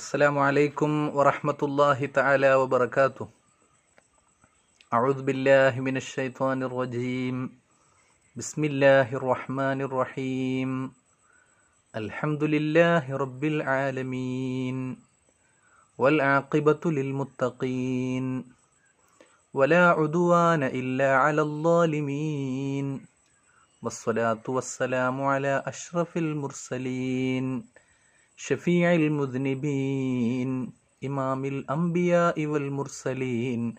السلام عليكم ورحمة الله تعالى وبركاته. أعوذ بالله من الشيطان الرجيم. بسم الله الرحمن الرحيم. الحمد لله رب العالمين. والعاقبة للمتقين. ولا عدوان إلا على الظالمين. والصلاة والسلام على أشرف المرسلين. شفيع المذنبين إمام الأنبياء والمرسلين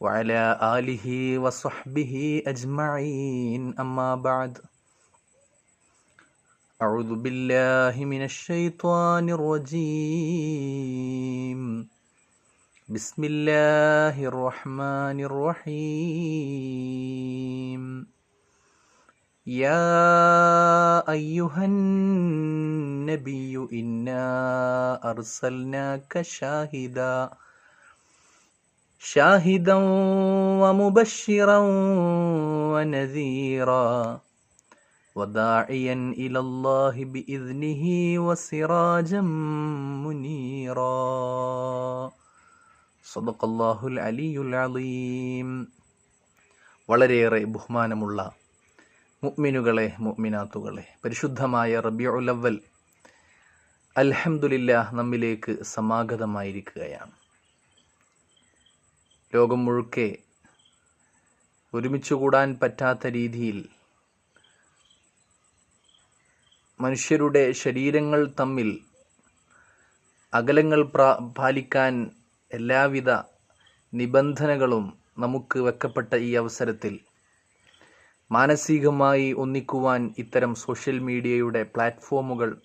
وعلى آله وصحبه أجمعين. أما بعد أعوذ بالله من الشيطان الرجيم. بسم الله الرحمن الرحيم. يا أيها النبي إنا أرسلناك شاهدا شاهدا ومبشرا ونذيرا وداعيا إلى الله بإذنه وسراجا منيرا صدق الله العلي العظيم വളരെയേറെ ബഹുമാനമുള്ള മുഅ്മിനുകളെ മുഅ്മിനാത്തുകളെ. പരിശുദ്ധമായ റബീഉൽ അവ്വൽ അൽഹംദുലില്ലാ നമ്മിലേക്ക് സമാഗതമായിരിക്കുകയാണ്. ലോകം മുഴുക്കെ ഒരുമിച്ച് കൂടാൻ പറ്റാത്ത രീതിയിൽ മനുഷ്യരുടെ ശരീരങ്ങൾ തമ്മിൽ അകലങ്ങൾ പാലിക്കാൻ എല്ലാവിധ നിബന്ധനകളും നമുക്ക് വെക്കപ്പെട്ട ഈ അവസരത്തിൽ മാനസികമായി ഒന്നിക്കുവാൻ ഇത്തരം സോഷ്യൽ മീഡിയയുടെ പ്ലാറ്റ്ഫോമുകൾ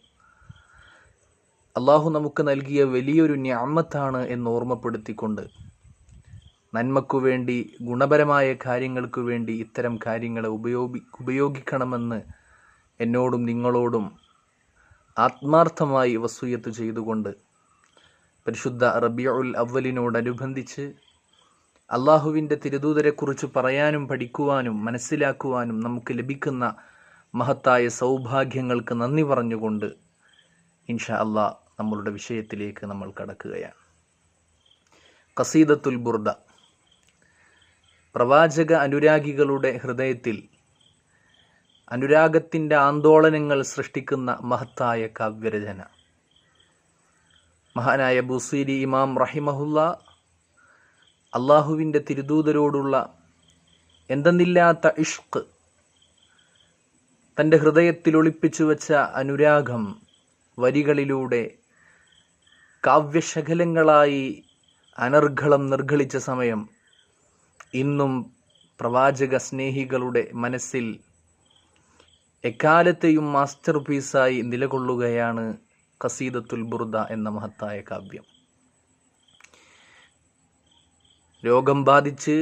അള്ളാഹു നമുക്ക് നൽകിയ വലിയൊരു ഞാമത്താണ് എന്ന് ഓർമ്മപ്പെടുത്തിക്കൊണ്ട് നന്മക്കു വേണ്ടി ഗുണപരമായ കാര്യങ്ങൾക്കു വേണ്ടി ഇത്തരം കാര്യങ്ങളെ ഉപയോഗി ഉപയോഗിക്കണമെന്ന് എന്നോടും നിങ്ങളോടും ആത്മാർത്ഥമായി വസൂയത്ത് ചെയ്തുകൊണ്ട് പരിശുദ്ധ റബിയുൽ അവലിനോടനുബന്ധിച്ച് അള്ളാഹുവിന്റെ തിരുദൂതരെക്കുറിച്ച് പറയാനും പഠിക്കുവാനും മനസ്സിലാക്കുവാനും നമുക്ക് ലഭിക്കുന്ന മഹത്തായ സൗഭാഗ്യങ്ങൾക്ക് നന്ദി പറഞ്ഞുകൊണ്ട് ഇൻഷാ അള്ളാഹ് നമ്മളുടെ വിഷയത്തിലേക്ക് നമ്മൾ കടക്കുകയാണ്. കസീദത്തുൽ ബുർദ. പ്രവാചക അനുരാഗികളുടെ ഹൃദയത്തിൽ അനുരാഗത്തിന്റെ ആന്തോളനങ്ങൾ സൃഷ്ടിക്കുന്ന മഹത്തായ കാവ്യരചന. മഹാനായ ബുസീരി ഇമാം റഹിമഹുല്ല അള്ളാഹുവിന്റെ തിരുദൂതരോടുള്ള എന്തെന്നില്ലാത്ത ഇഷ്ക് തന്റെ ഹൃദയത്തിൽ ഒളിപ്പിച്ചു വച്ച അനുരാഗം വരികളിലൂടെ കാവ്യശകലങ്ങളായി അനർഘളം നിർഘളിച്ച സമയം ഇന്നും പ്രവാചക സ്നേഹികളുടെ മനസ്സിൽ എക്കാലത്തെയും മാസ്റ്റർ പീസായി നിലകൊള്ളുകയാണ് കസീദത്തുൽ ബുർദ എന്ന മഹത്തായ കാവ്യം. രോഗം ബാധിച്ച്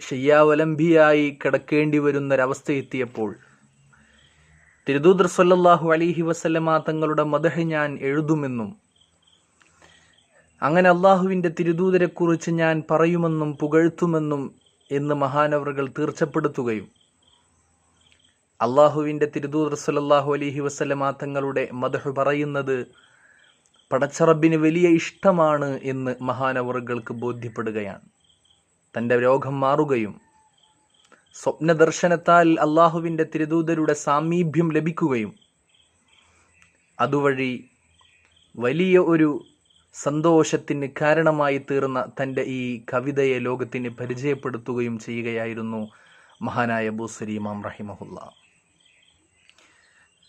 ശയ്യാവലംബിയായി കിടക്കേണ്ടി വരുന്നൊരവസ്ഥയെത്തിയപ്പോൾ തിരുദൂദർ സല്ലാഹു അലിഹി വസല്ലമ തങ്ങളുടെ മദഹ് ഞാൻ എഴുതുമെന്നും അങ്ങനെ അള്ളാഹുവിന്റെ തിരുദൂതരെക്കുറിച്ച് ഞാൻ പറയുമെന്നും പുകഴ്ത്തുമെന്നും എന്ന് മഹാനവറുകൾ തീർച്ചപ്പെടുത്തുകയും അള്ളാഹുവിന്റെ തിരുദൂദർ സല്ലാഹു അലിഹി വസല്ലമ തങ്ങളുടെ മദഹ് പറയുന്നത് പടച്ചറബിന് വലിയ ഇഷ്ടമാണ് എന്ന് മഹാനവറുകൾക്ക് ബോധ്യപ്പെടുകയാണ്. തന്റെ രോഗം മാറുകയും സ്വപ്നദർശനത്താൽ അള്ളാഹുവിന്റെ തിരുദൂതരുടെ സാമീപ്യം ലഭിക്കുകയും അതുവഴി വലിയ ഒരു സന്തോഷത്തിന് കാരണമായി തീർന്ന തന്റെ ഈ കവിതയെ ലോകത്തിന് പരിചയപ്പെടുത്തുകയും ചെയ്യുകയായിരുന്നു മഹാനായ ബൂസരി ഇമാം റഹിമഹുല്ല.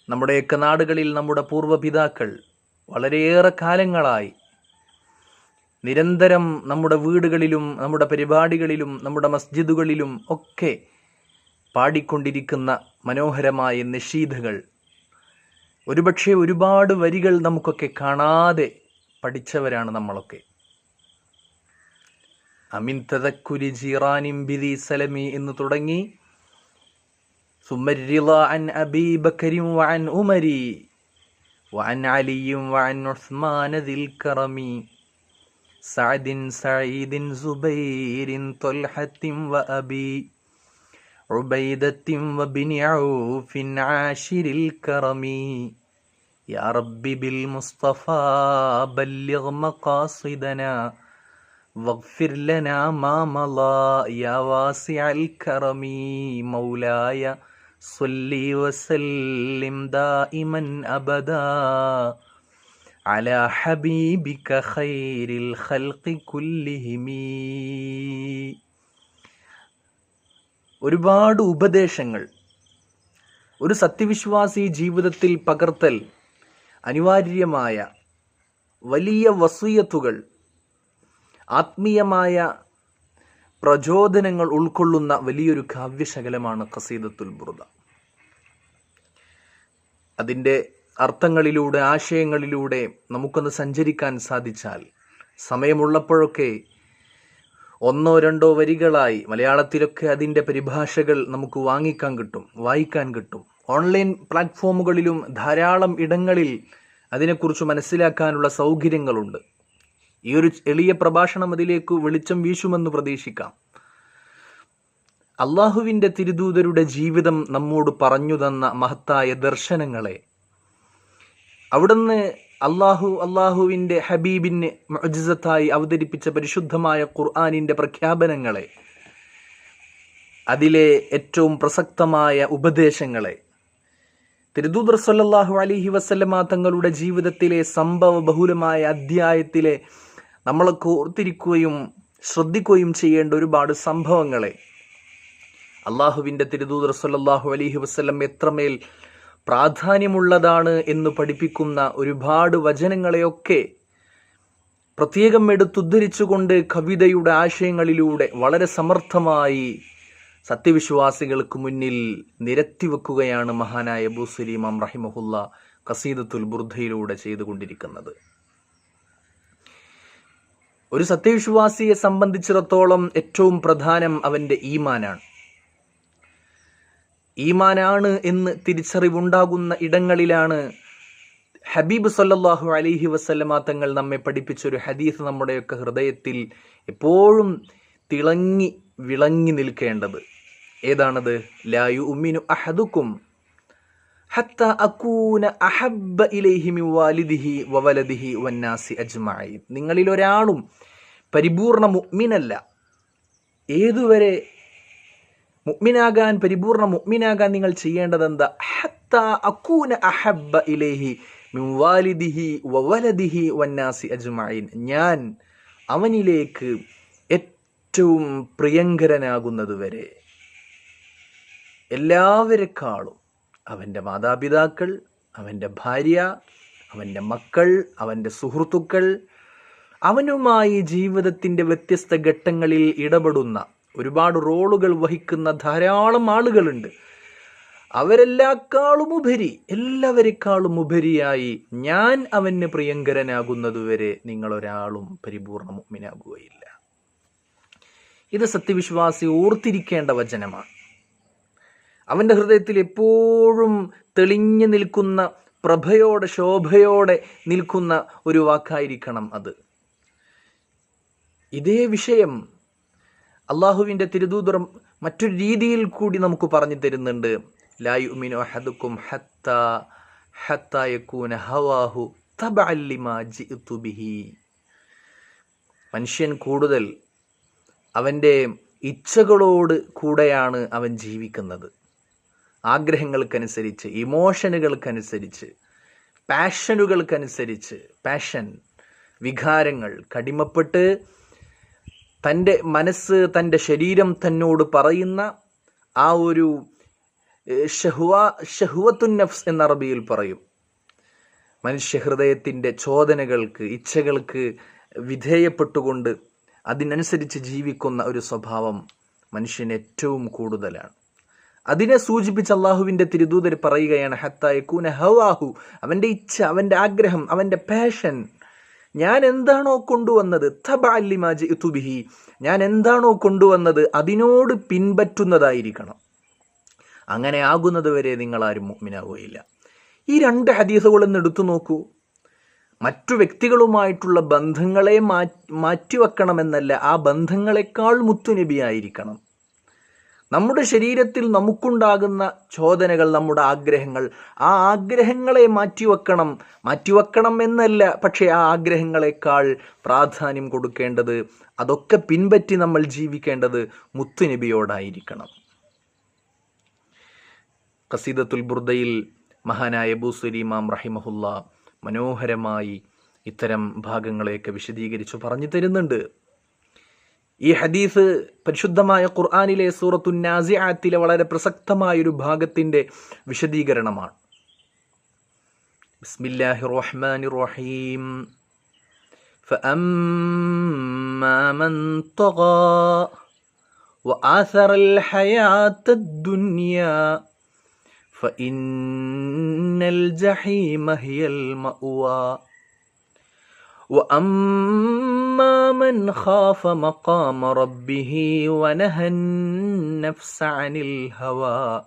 നമ്മുടെയൊക്കെ നാടുകളിൽ നമ്മുടെ പൂർവപിതാക്കൾ വളരെയേറെ കാലങ്ങളായി നിരന്തരം നമ്മുടെ വീടുകളിലും നമ്മുടെ പരിപാടികളിലും നമ്മുടെ മസ്ജിദുകളിലും ഒക്കെ പാടിക്കൊണ്ടിരിക്കുന്ന മനോഹരമായ നിഷീധകൾ ഒരുപക്ഷെ ഒരുപാട് വരികൾ നമുക്കൊക്കെ കാണാതെ പഠിച്ചവരാണ് നമ്മളൊക്കെ. അമിൻ തതക്കുരി ജീറാനിം ബിദി സലമി എന്ന് തുടങ്ങി. സുമരിള അൻ കറമി. سعد سعيد زبير طلحة وأبي عبيدة وبن عوف عاشر الكرم. يا رب بالمصطفى بلغ مقاصدنا واغفر لنا ما مضى. يا واسع الكرم مولاي صلي وسلم دائما أبدا. على حبيبك خير الخلق كلهم ഒരുപാട് ഉപദേശങ്ങൾ ഒരു സത്യവിശ്വാസി ജീവിതത്തിൽ പകർത്തൽ അനിവാര്യമായ വലിയ വസൂയത്തുകൾ ആത്മീയമായ പ്രചോദനങ്ങൾ ഉൾക്കൊള്ളുന്ന വലിയൊരു കാവ്യശകലമാണ് ഖസീദത്തുൽ ബുർദ അതിൻ്റെ അർത്ഥങ്ങളിലൂടെ ആശയങ്ങളിലൂടെ നമുക്കൊന്ന് സഞ്ചരിക്കാൻ സാധിച്ചാൽ സമയമുള്ളപ്പോഴൊക്കെ ഒന്നോ രണ്ടോ വരികളായി മലയാളത്തിലൊക്കെ അതിന്റെ പരിഭാഷകൾ നമുക്ക് വാങ്ങിക്കാൻ കിട്ടും വായിക്കാൻ കിട്ടും. ഓൺലൈൻ പ്ലാറ്റ്ഫോമുകളിലും ധാരാളം ഇടങ്ങളിൽ അതിനെക്കുറിച്ച് മനസ്സിലാക്കാനുള്ള സൗകര്യങ്ങളുണ്ട്. ഈ ഒരു എളിയ പ്രഭാഷണം അതിലേക്ക് വെളിച്ചം വീശുമെന്ന് പ്രതീക്ഷിക്കാം. അള്ളാഹുവിന്റെ തിരുദൂതരുടെ ജീവിതം നമ്മോട് പറഞ്ഞു തന്ന മഹത്തായ ദർശനങ്ങളെ അവിടുന്ന് അള്ളാഹു അള്ളാഹുവിന്റെ ഹബീബിന് മജിസത്തായി അവതരിപ്പിച്ച പരിശുദ്ധമായ ഖുർആാനിന്റെ പ്രഖ്യാപനങ്ങളെ അതിലെ ഏറ്റവും പ്രസക്തമായ ഉപദേശങ്ങളെ തിരുദൂദർ സല്ലാഹു അലിഹി വസല്ലമ തങ്ങളുടെ ജീവിതത്തിലെ സംഭവ ബഹുലമായ അധ്യായത്തിലെ നമ്മളെ കോർത്തിരിക്കുകയും ശ്രദ്ധിക്കുകയും ചെയ്യേണ്ട ഒരുപാട് സംഭവങ്ങളെ അള്ളാഹുവിന്റെ തിരുദൂദർ സല്ലാഹു അലിഹി വസ്ലം എത്രമേൽ പ്രാധാന്യമുള്ളതാണ് എന്ന് പഠിപ്പിക്കുന്ന ഒരുപാട് വചനങ്ങളെയൊക്കെ പ്രത്യേകം എടുത്തുദ്ധരിച്ചുകൊണ്ട് കവിതയുടെ ആശയങ്ങളിലൂടെ വളരെ സമർത്ഥമായി സത്യവിശ്വാസികൾക്ക് മുന്നിൽ നിരത്തിവെക്കുകയാണ് മഹാനായ ബുസലീമാം റഹിമഹുല്ല കസീദത്തുൽ ബുർദ്ധയിലൂടെ ചെയ്തുകൊണ്ടിരിക്കുന്നത്. ഒരു സത്യവിശ്വാസിയെ സംബന്ധിച്ചിടത്തോളം ഏറ്റവും പ്രധാനം അവന്റെ ഈമാനാണ്. ഈമാനാണ് എന്ന് തിരിച്ചറിവുണ്ടാകുന്ന ഇടങ്ങളിലാണ് ഹബീബ് സല്ലാഹു അലിഹി വസ്ലമ തങ്ങൾ നമ്മെ പഠിപ്പിച്ചൊരു ഹദീസ് നമ്മുടെയൊക്കെ ഹൃദയത്തിൽ എപ്പോഴും തിളങ്ങി വിളങ്ങി നിൽക്കേണ്ടത്. ഏതാണത്? ലായു ഉമ്മിനു അഹദുക്കും ഹത്ത അക്കൂന അഹബ്ബ ഇലൈഹിമി വാലിദിഹി വവലദിഹി വന്നാസി അജ്മായി നിങ്ങളിൽ ഒരാളും പരിപൂർണ മുഅ്മിനല്ല. ഏതുവരെ മുഅ്മിനാകാൻ പരിപൂർണ മുഗ്മിനാകാൻ നിങ്ങൾ ചെയ്യേണ്ടത് എന്താ ഹത്ത അക്കൂന അഹബ്ബ ഇലൈഹി മിൻ വാലിദിഹി വവലദിഹി വന്നാസി അജ്മഈൻ ഞാൻ അവനിലേക്ക് ഏറ്റവും പ്രിയങ്കരനാകുന്നത് വരെ എല്ലാവരെക്കാളും അവന്റെ മാതാപിതാക്കൾ അവന്റെ ഭാര്യ അവന്റെ മക്കൾ അവന്റെ സുഹൃത്തുക്കൾ അവനുമായി ജീവിതത്തിന്റെ വ്യത്യസ്ത ഘട്ടങ്ങളിൽ ഇടപെടുന്ന ഒരുപാട് റോളുകൾ വഹിക്കുന്ന ധാരാളം ആളുകളുണ്ട്. അവരെല്ലാക്കാളും ഉപരി എല്ലാവരെക്കാളും ഉപരിയായി ഞാൻ അവന് പ്രിയങ്കരനാകുന്നതുവരെ നിങ്ങളൊരാളും പരിപൂർണ മുമ്മിനാകുകയില്ല ഇത് സത്യവിശ്വാസി ഓർത്തിരിക്കേണ്ട വചനമാണ്. അവന്റെ ഹൃദയത്തിൽ എപ്പോഴും തെളിഞ്ഞു നിൽക്കുന്ന പ്രഭയോടെ ശോഭയോടെ നിൽക്കുന്ന ഒരു വാക്കായിരിക്കണം അത്. ഇതേ വിഷയം അള്ളാഹുവിന്റെ തിരുദൂതർ മറ്റൊരു രീതിയിൽ കൂടി നമുക്ക് പറഞ്ഞു തരുന്നുണ്ട്. ഹത്ത ഹവാഹു മനുഷ്യൻ കൂടുതൽ അവന്റെ ഇച്ഛകളോട് കൂടെയാണ് അവൻ ജീവിക്കുന്നത്. ആഗ്രഹങ്ങൾക്കനുസരിച്ച് ഇമോഷനുകൾക്കനുസരിച്ച് പാഷനുകൾക്കനുസരിച്ച് പാഷൻ വികാരങ്ങൾ കടിമപ്പെട്ട് തന്റെ മനസ്സ് തന്റെ ശരീരം തന്നോട് പറയുന്ന ആ ഒരു ഷഹുവ ഷഹുവത്തുൻ നഫ്സ് എന്ന അറബിയിൽ പറയും. മനുഷ്യഹൃദയത്തിന്റെ ചോദനകൾക്ക് ഇച്ഛകൾക്ക് വിധേയപ്പെട്ടുകൊണ്ട് അതിനനുസരിച്ച് ജീവിക്കുന്ന ഒരു സ്വഭാവം മനുഷ്യന് ഏറ്റവും കൂടുതലാണ്. അതിനെ സൂചിപ്പിച്ച് അള്ളാഹുവിന്റെ തിരുദൂതർ പറയുകയാണ് ഹത്തായ കൂന ഹവാഹു. അവന്റെ ഇച്ഛ അവന്റെ ആഗ്രഹം അവന്റെ പാഷൻ ഞാൻ എന്താണോ കൊണ്ടുവന്നത് തബാലിമാജ് ഇത്തുബിഹി ഞാൻ എന്താണോ കൊണ്ടുവന്നത്? അതിനോട് പിൻപറ്റുന്നതായിരിക്കണം. അങ്ങനെ ആകുന്നത് വരെ നിങ്ങളാരും മുഗ്മിനാവുകയില്ല ഈ രണ്ട് ഹദീസുകളൊന്ന് എടുത്തു നോക്കൂ. മറ്റു വ്യക്തികളുമായിട്ടുള്ള ബന്ധങ്ങളെ മാറ്റി മാറ്റിവെക്കണമെന്നല്ല ആ ബന്ധങ്ങളെക്കാൾ മുത്തുനബിയായിരിക്കണം. നമ്മുടെ ശരീരത്തിൽ നമുക്കുണ്ടാകുന്ന ചോദനകൾ നമ്മുടെ ആഗ്രഹങ്ങൾ ആ ആഗ്രഹങ്ങളെ മാറ്റിവെക്കണം. മാറ്റിവെക്കണം എന്നല്ല പക്ഷേ ആ ആഗ്രഹങ്ങളെക്കാൾ പ്രാധാന്യം കൊടുക്കേണ്ടത് അതൊക്കെ പിൻപറ്റി നമ്മൾ ജീവിക്കേണ്ടത് മുത്തുനബിയോടായിരിക്കണം. കസീദത്തുൽ ബുർദയിൽ മഹാനായ ബൂസുലിമാം റഹിമഹുല്ല മനോഹരമായി ഇത്തരം ഭാഗങ്ങളെയൊക്കെ വിശദീകരിച്ചു പറഞ്ഞു തരുന്നുണ്ട്. ഈ ഹദീസ് പരിശുദ്ധമായ ഖുർആാനിലെ സൂറത്തു നാസിയാത്തിലെ വളരെ പ്രസക്തമായ ഒരു ഭാഗത്തിന്റെ വിശദീകരണമാണ് ബിസ്മില്ലാഹി റഹ്മാനി റഹീം فأما من طغى وآثر الحياة الدنيا فإن الجحيم هي المأوى واما من خاف مقام ربه ونهى النفس عن الهوى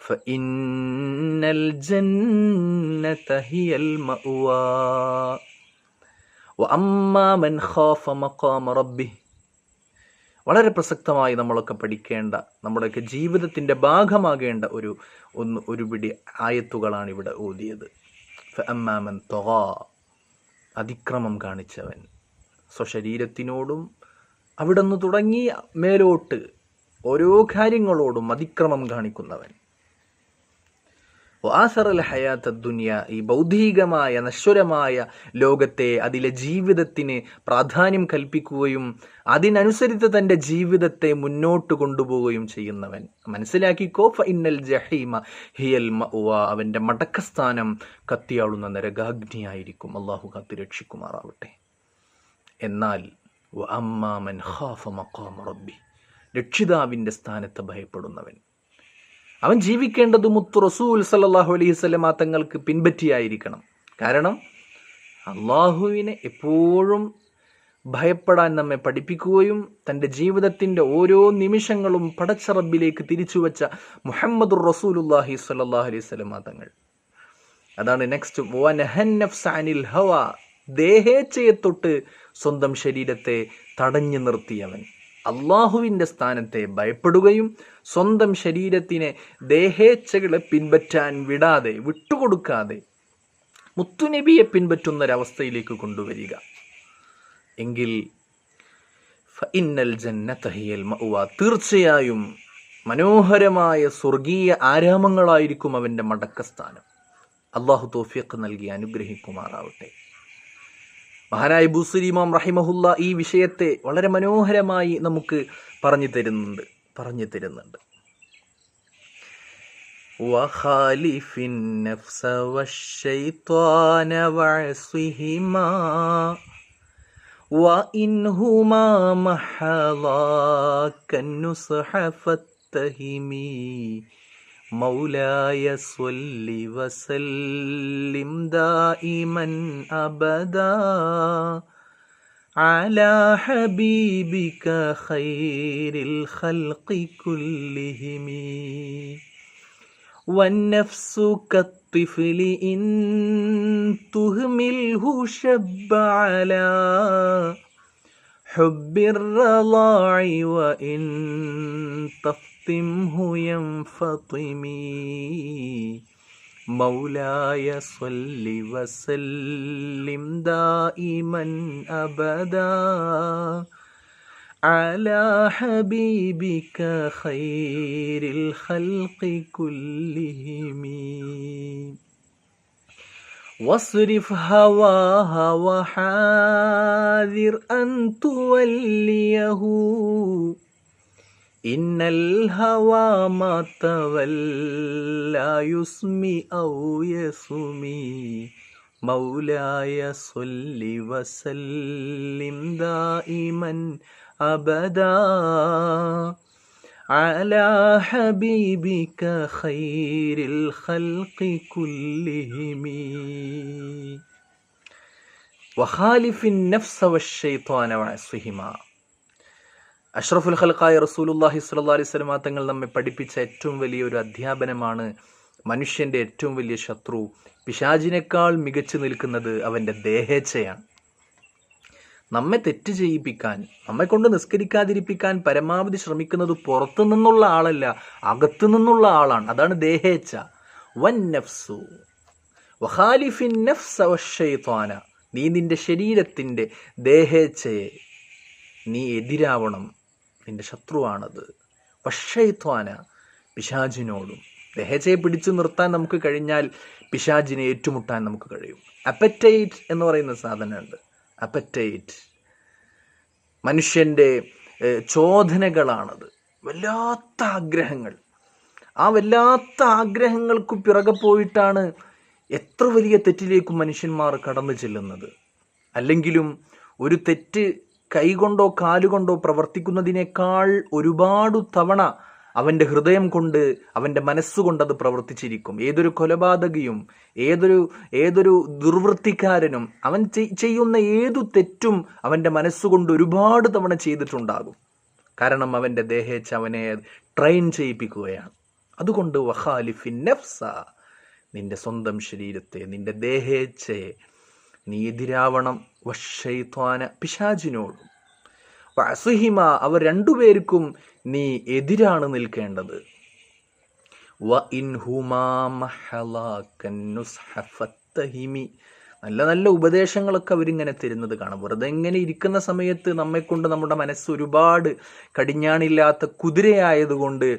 فان الجنه هي الماوى واما من خاف مقام ربه വളരെ പ്രസക്തമായി നമ്മളൊക്കെ പഠിക്കേണ്ട നമ്മുടെയൊക്കെ ജീവിതത്തിൻ്റെ ഭാഗമാകേണ്ട ഒരു ഒന്ന് ഒരു പിടി ആയത്തുകളാണ് ഇവിടെ ഓതിയത് അമ്മാമൻ തൊഗാ അതിക്രമം കാണിച്ചവൻ. സ്വശരീരത്തിനോടും അവിടെ നിന്ന് തുടങ്ങി മേലോട്ട് ഓരോ കാര്യങ്ങളോടും അതിക്രമം കാണിക്കുന്നവൻ. വാസറൽ ഹയാത്ത ദുനിയ ഈ ബൗദ്ധികമായ നശ്വരമായ ലോകത്തെ അതിലെ ജീവിതത്തിന് പ്രാധാന്യം കൽപ്പിക്കുകയും അതിനനുസരിച്ച് തന്റെ ജീവിതത്തെ മുന്നോട്ട് കൊണ്ടുപോവുകയും ചെയ്യുന്നവൻ. മനസ്സിലാക്കിക്കോ? ഫൈനൽ ജഹീമ ഹിയൽ അവന്റെ മടക്കസ്ഥാനം കത്തിയാളുന്ന നരകാഗ്നിയായിരിക്കും. അള്ളാഹു കാത്തി രക്ഷിക്കുമാറാവട്ടെ. എന്നാൽ അമ്മാമൻ ഖാഫ മഖാമ റബ്ബി രക്ഷിതാവിന്റെ സ്ഥാനത്ത് ഭയപ്പെടുന്നവൻ. അവൻ ജീവിക്കേണ്ടത് മുത്ത് റസൂൽ സല്ലാഹു അലൈഹി സ്വലമ തങ്ങൾക്ക് പിൻപറ്റിയായിരിക്കണം. കാരണം അള്ളാഹുവിനെ എപ്പോഴും ഭയപ്പെടാൻ നമ്മെ പഠിപ്പിക്കുകയും തന്റെ ജീവിതത്തിന്റെ ഓരോ നിമിഷങ്ങളും പടച്ച റബ്ബിലേക്ക് തിരിച്ചുവച്ച മുഹമ്മദുർ റസൂലുല്ലാഹി സ്വല്ലല്ലാഹു അലൈഹി സ്വലമ തങ്ങൾ. അതാണ് നെക്സ്റ്റ് വനഹന്നഫ്സാനിൽ ഹവ ദേഹേച്ഛയെ തൊട്ട് സ്വന്തം ശരീരത്തെ തടഞ്ഞു നിർത്തിയവൻ. അള്ളാഹുവിന്റെ സ്ഥാനത്തെ ഭയപ്പെടുകയും സ്വന്തം ശരീരത്തിനെ ദേഹേച്ഛകളെ പിൻപറ്റാൻ വിടാതെ വിട്ടുകൊടുക്കാതെ മുത്തുനബിയെ പിൻപറ്റുന്നൊരവസ്ഥയിലേക്ക് കൊണ്ടുവരിക. എങ്കിൽ ഇന്നൽ ജന്നത്തഹിയൽ മൗവ തീർച്ചയായും മനോഹരമായ സ്വർഗീയ ആരാമങ്ങളായിരിക്കും അവന്റെ മടക്കസ്ഥാനം. അള്ളാഹു തോഫിയക്ക് നൽകി അനുഗ്രഹിക്കുമാറാവട്ടെ. മഹാനായ ബുസുലിമാം റഹിമഹുല്ല ഈ വിഷയത്തെ വളരെ മനോഹരമായി നമുക്ക് പറഞ്ഞു തരുന്നുണ്ട് പറഞ്ഞു തരുന്നുണ്ട് وخالف النفس والشيطان وعصهما وإنهما محضاك النصح فاتهمي مولاي صل وسلم دائما أبدا على حبيبك خير الخلق كلهم. والنفس كالطفل إن تهمله شب على حب الرضاع وإن تفطمه ينفطمي. مولاي صل وسلم دائما أبدا. على حبيبك خير الخلق كلهم. واصرف هواها وحاذر أن توليه. إن الهوى ما تولى يسمي أو يسمي مولاي صل وسلم دائما أبدا على حبيبك خير الخلق كلهم. وخالف النفس والشيطان وعصهما അഷ്റഫുൽ ഖൽഖായ റസൂലുല്ലാഹി സ്വല്ലല്ലാഹി അലൈഹി വസല്ലം തങ്ങൾ നമ്മെ പഠിപ്പിച്ച ഏറ്റവും വലിയൊരു അധ്യാപനമാണ് മനുഷ്യന്റെ ഏറ്റവും വലിയ ശത്രു. പിശാചിനേക്കാൾ മികച്ചു നിൽക്കുന്നത് അവന്റെ ദേഹേച്ഛയാണ്. നമ്മെ തെറ്റ് ചെയ്യിപ്പിക്കാൻ നമ്മെ കൊണ്ട് നിസ്കരിക്കാതിരിപ്പിക്കാൻ പരമാവധി ശ്രമിക്കുന്നത് പുറത്തു നിന്നുള്ള ആളല്ല അകത്തു നിന്നുള്ള ആളാണ്. അതാണ് ദേഹേച്ഛ. വൻ നഫ്സു. വഹാലിഫിൻ നഫ്സ് വശൈത്വാന നീ നിന്റെ ശരീരത്തിന്റെ ദേഹേച്ഛയെ നീ എതിരാവണം. നിന്റെ ശത്രുവാണത്. വഷൈത്വാന പിശാജിനോടും ദഹജയെ പിടിച്ചു നിർത്താൻ നമുക്ക് കഴിഞ്ഞാൽ പിശാജിനെ ഏറ്റുമുട്ടാൻ നമുക്ക് കഴിയും. അപ്പറ്റൈറ്റ് എന്ന് പറയുന്ന സാധനമുണ്ട്. അപ്പറ്റൈറ്റ്. മനുഷ്യന്റെ ചോദനകളാണത്. വല്ലാത്ത ആഗ്രഹങ്ങൾ. ആ വല്ലാത്ത ആഗ്രഹങ്ങൾക്ക് പിറകെ പോയിട്ടാണ് എത്ര വലിയ തെറ്റിലേക്കും മനുഷ്യന്മാർ കടന്നു ചെല്ലുന്നത്. അല്ലെങ്കിലും ഒരു തെറ്റ് കൈകൊണ്ടോ കാലുകൊണ്ടോ പ്രവർത്തിക്കുന്നതിനേക്കാൾ ഒരുപാട് തവണ അവന്റെ ഹൃദയം കൊണ്ട് അവന്റെ മനസ്സുകൊണ്ട് അത് പ്രവർത്തിച്ചിരിക്കും. ഏതൊരു കൊലപാതകയും ഏതൊരു ഏതൊരു ദുർവൃത്തിക്കാരനും അവൻ ചെയ്യുന്ന ഏതു തെറ്റും അവന്റെ മനസ്സുകൊണ്ട് ഒരുപാട് തവണ ചെയ്തിട്ടുണ്ടാകും. കാരണം അവന്റെ ദേഹേച്ച് അവനെ ട്രെയിൻ ചെയ്യിപ്പിക്കുകയാണ്. അതുകൊണ്ട് വഹാലിഫിൻ നഫ്സ നിന്റെ സ്വന്തം ശരീരത്തെ നിന്റെ ദേഹേച്ഛയെ നീ വശൈത്വാന പിശാചിനോടും. വസുഹിമ അവർ രണ്ടുപേർക്കും നീ എതിരാണ് നിൽക്കേണ്ടത്. വ. നല്ല നല്ല ഉപദേശങ്ങളൊക്കെ അവരിങ്ങനെ തരുന്നത് കാണാം. വെറുതെ ഇങ്ങനെ ഇരിക്കുന്ന സമയത്ത് നമ്മെക്കൊണ്ട് നമ്മുടെ മനസ്സ് ഒരുപാട് കടിഞ്ഞാണില്ലാത്ത കുതിരയായതുകൊണ്ട്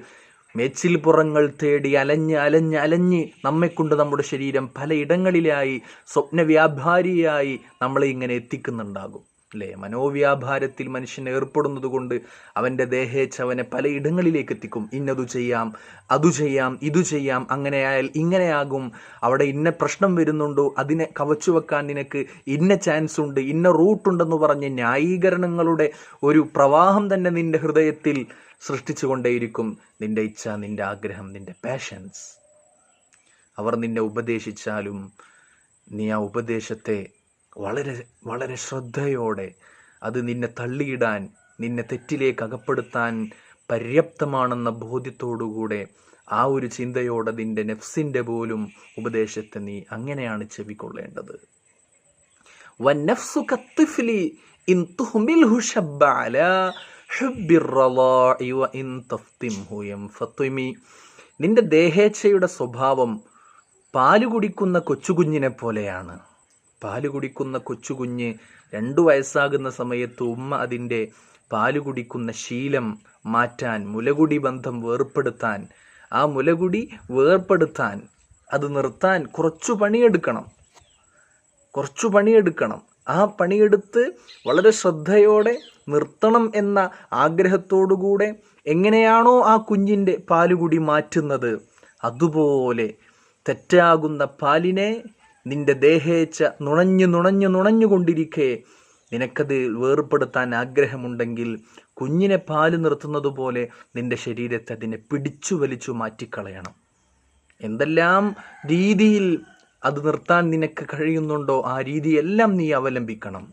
മേച്ചിൽ പുറങ്ങൾ തേടി അലഞ്ഞ് അലഞ്ഞ് അലഞ്ഞ് നമ്മെക്കൊണ്ട് നമ്മുടെ ശരീരം പലയിടങ്ങളിലായി സ്വപ്നവ്യാപാരിയായി നമ്മളെ ഇങ്ങനെ എത്തിക്കുന്നുണ്ടാകും. അല്ലേ മനോവ്യാപാരത്തിൽ മനുഷ്യൻ ഏർപ്പെടുന്നത് കൊണ്ട് അവന്റെ ദേഹേച്ഛ അവനെ പലയിടങ്ങളിലേക്ക് എത്തിക്കും. ഇന്നതു ചെയ്യാം അതു ചെയ്യാം ഇതു ചെയ്യാം അങ്ങനെയായാൽ ഇങ്ങനെയാകും. അവിടെ ഇന്ന പ്രശ്നം വരുന്നുണ്ടോ? അതിനെ കവച്ചു വെക്കാൻ നിനക്ക് ഇന്ന ചാൻസ് ഉണ്ട് ഇന്ന റൂട്ടുണ്ടെന്ന് പറഞ്ഞ് ന്യായീകരണങ്ങളുടെ ഒരു പ്രവാഹം തന്നെ നിന്റെ ഹൃദയത്തിൽ സൃഷ്ടിച്ചുകൊണ്ടേയിരിക്കും. നിന്റെ ഇച്ഛ നിന്റെ ആഗ്രഹം നിന്റെ പാഷൻസ് അവർ നിന്നെ ഉപദേശിച്ചാലും നീ ആ ഉപദേശത്തെ വളരെ വളരെ ശ്രദ്ധയോടെ അത് നിന്നെ തള്ളിയിടാൻ നിന്നെ തെറ്റിലേക്ക് അകപ്പെടുത്താൻ പര്യാപ്തമാണെന്ന ബോധ്യത്തോടുകൂടെ ആ ഒരു ചിന്തയോടെ നിന്റെ നെഫ്സിന്റെ പോലും ഉപദേശത്തെ നീ അങ്ങനെയാണ് ചെവിക്കൊള്ളേണ്ടത്. ഇൻ ഷബ്ബാല നിന്റെ ദേഹേച്ഛയുടെ സ്വഭാവം പാൽ കുടിക്കുന്ന കൊച്ചുകുഞ്ഞിനെ പോലെയാണ്. പാൽ കുടിക്കുന്ന കൊച്ചുകുഞ്ഞ് രണ്ടു വയസ്സാകുന്ന സമയത്ത് ഉമ്മ അതിന്റെ പാൽ കുടിക്കുന്ന ശീലം മാറ്റാൻ മുലകുടി ബന്ധം വേർപ്പെടുത്താൻ ആ മുലകുടി വേർപ്പെടുത്താൻ അത് നിർത്താൻ കുറച്ചു പണിയെടുക്കണം. കുറച്ചു പണിയെടുക്കണം. ആ പണിയെടുത്ത് വളരെ ശ്രദ്ധയോടെ നിർത്തണം എന്ന ആഗ്രഹത്തോടുകൂടെ എങ്ങനെയാണോ ആ കുഞ്ഞിന്റെ പാലുകുടി മാറ്റുന്നത്. അതുപോലെ തെറ്റാകുന്ന പാലിനെ നിന്റെ ദേഹേച്ഛ നുണഞ്ഞു നുണഞ്ഞു നുണഞ്ഞുകൊണ്ടിരിക്കെ നിനക്കത് വേർപ്പെടുത്താൻ ആഗ്രഹമുണ്ടെങ്കിൽ കുഞ്ഞിനെ പാൽ നിർത്തുന്നത് പോലെ നിന്റെ ശരീരത്തെ അതിനെ പിടിച്ചു വലിച്ചു മാറ്റിക്കളയണം. എന്തെല്ലാം രീതിയിൽ അത് നിർത്താൻ നിനക്ക് കഴിയുന്നുണ്ടോ ആ രീതിയെല്ലാം നീ അവലംബിക്കണം.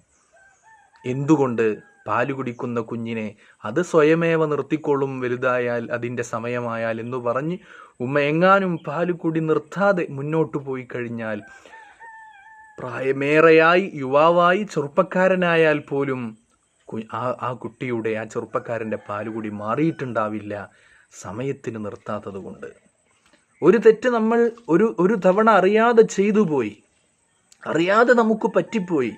എന്തുകൊണ്ട് പാൽ കുടിക്കുന്ന കുഞ്ഞിനെ അത് സ്വയമേവ നിർത്തിക്കൊള്ളും വലുതായാൽ അതിന്റെ സമയമായാൽ എന്ന് പറഞ്ഞ് ഉമ്മ എങ്ങാനും പാൽ കുടി നിർത്താതെ മുന്നോട്ട് പോയി കഴിഞ്ഞാൽ പ്രായമേറെയായി യുവാവായി ചെറുപ്പക്കാരനായാൽ പോലും ആ ആ കുട്ടിയുടെ ആ ചെറുപ്പക്കാരന്റെ പാലുകൂടി മാറിയിട്ടുണ്ടാവില്ല സമയത്തിന് നിർത്താത്തത് കൊണ്ട്. ഒരു തെറ്റ് നമ്മൾ ഒരു ഒരു തവണ അറിയാതെ ചെയ്തു പോയി. അറിയാതെ നമുക്ക് പറ്റിപ്പോയി.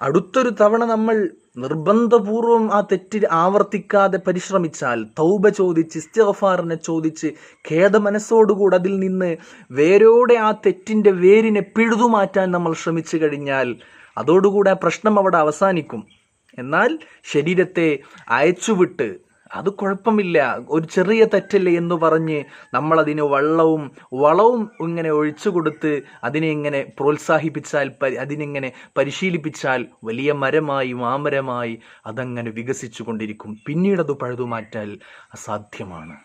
അടുത്തൊരു തവണ നമ്മൾ നിർബന്ധപൂർവം ആ തെറ്റ് ആവർത്തിക്കാതെ പരിശ്രമിച്ചാൽ തൗബ ചോദിച്ച് ഇസ്തിഗ്ഫാറിനെ ചോദിച്ച് ഖേദ മനസ്സോടുകൂടി അതിൽ നിന്ന് വേരോടെ ആ തെറ്റിന്റെ വേരിനെ പിഴുതുമാറ്റാൻ നമ്മൾ ശ്രമിച്ചു കഴിഞ്ഞാൽ അതോടുകൂടെ ആ പ്രശ്നം അവിടെ അവസാനിക്കും. എന്നാൽ ശരീരത്തെ അയച്ചുവിട്ട് അത് കുഴപ്പമില്ല. ഒരു ചെറിയ തെറ്റല്ലേ എന്ന് പറഞ്ഞ് നമ്മളതിന് വള്ളവും വളവും ഇങ്ങനെ ഒഴിച്ചു കൊടുത്ത് അതിനെ ഇങ്ങനെ പ്രോത്സാഹിപ്പിച്ചാൽ പരി- അതിനിങ്ങനെ പരിശീലിപ്പിച്ചാൽ വലിയ മരമായി മാമരമായി അതങ്ങനെ വികസിച്ചു കൊണ്ടിരിക്കും പിന്നീടത് പഴുതുമാറ്റാൽ അസാധ്യമാണ്.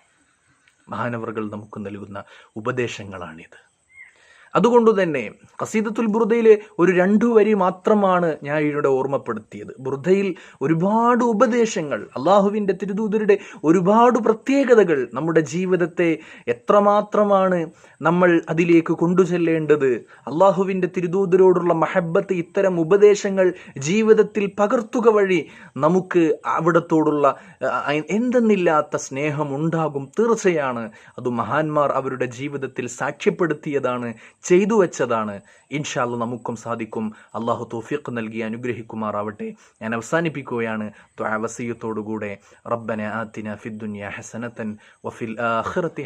മഹാനവറുകൾ നമുക്ക് നൽകുന്ന ഉപദേശങ്ങളാണിത്. അതുകൊണ്ട് തന്നെ കസീദത്തുൽ ബുർദയിലെ ഒരു രണ്ടു വരി മാത്രമാണ് ഞാൻ ഇവിടെ ഓർമ്മപ്പെടുത്തിയത്. ബുർദയിൽ ഒരുപാട് ഉപദേശങ്ങൾ അള്ളാഹുവിന്റെ തിരുദൂതരുടെ ഒരുപാട് പ്രത്യേകതകൾ നമ്മുടെ ജീവിതത്തെ എത്രമാത്രമാണ് നമ്മൾ അതിലേക്ക് കൊണ്ടുചെല്ലേണ്ടത്. അള്ളാഹുവിന്റെ തിരുദൂതരോടുള്ള മഹബത്ത് ഇത്തരം ഉപദേശങ്ങൾ ജീവിതത്തിൽ പകർത്തുക വഴി നമുക്ക് അവിടത്തോടുള്ള എന്തെന്നില്ലാത്ത സ്നേഹം ഉണ്ടാകും. തീർച്ചയാണ് അത് മഹാന്മാർ അവരുടെ ജീവിതത്തിൽ സാക്ഷ്യപ്പെടുത്തിയതാണ് ചെയ്തു വെച്ചതാണ്. ഇൻഷാല്ല നമുക്കും സാധിക്കും. അള്ളാഹു തൗഫീഖ് നൽകി അനുഗ്രഹിക്കുമാറാവട്ടെ. ഞാൻ അവസാനിപ്പിക്കുകയാണ് ത്വാവസീയത്തോടുകൂടെ റബ്ബന ആത്തിന ഫിദ്ദുനിയ ഹസനത്തൻ വഫിൽ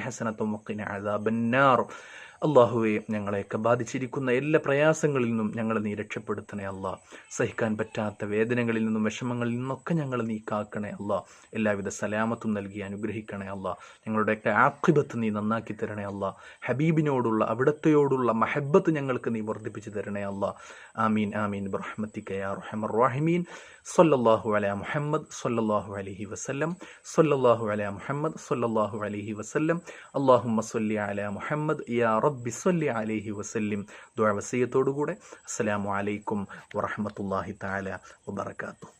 ഹസനത്തും അദാബന്നാർ അള്ളാഹുവെ ഞങ്ങളെയൊക്കെ ബാധിച്ചിരിക്കുന്ന എല്ലാ പ്രയാസങ്ങളിൽ നിന്നും ഞങ്ങളെ നീ രക്ഷപ്പെടുത്തണേ അല്ല. സഹിക്കാൻ പറ്റാത്ത വേദനകളിൽ നിന്നും വിഷമങ്ങളിൽ നിന്നൊക്കെ ഞങ്ങൾ നീ കാക്കണേ അല്ല. എല്ലാവിധ സലാമത്തും നൽകി അനുഗ്രഹിക്കണേ അല്ല. ഞങ്ങളുടെയൊക്കെ ആഖിബത്ത് നീ നന്നാക്കി തരണേ അല്ല. ഹബീബിനോടുള്ള അവിടത്തെയോടുള്ള മഹബത്ത് ഞങ്ങൾക്ക് നീ വർദ്ധിപ്പിച്ചു തരണേ അല്ല. ആമീൻ ആമീൻ. ബറഹ്മത്തിക യാ റഹമർ റഹീമീൻ. സല്ലല്ലാഹു അലാ മുഹമ്മദ് സല്ലല്ലാഹു അലൈഹി വസല്ലം സല്ലല്ലാഹു അലാ മുഹമ്മദ് സല്ലല്ലാഹു അലൈഹി വസല്ലം. അല്ലാഹുമ്മ സല്ലി അലാ മുഹമ്മദ് യാ റബ്ബി സല്ലി അലൈഹി വസ്ല്ലിം. ദുആ വസിയത്തോടുകൂടെ. അസ്സലാമു അലൈക്കും വറഹ്മത്തുള്ളാഹി തആല വബറകാതുഹു.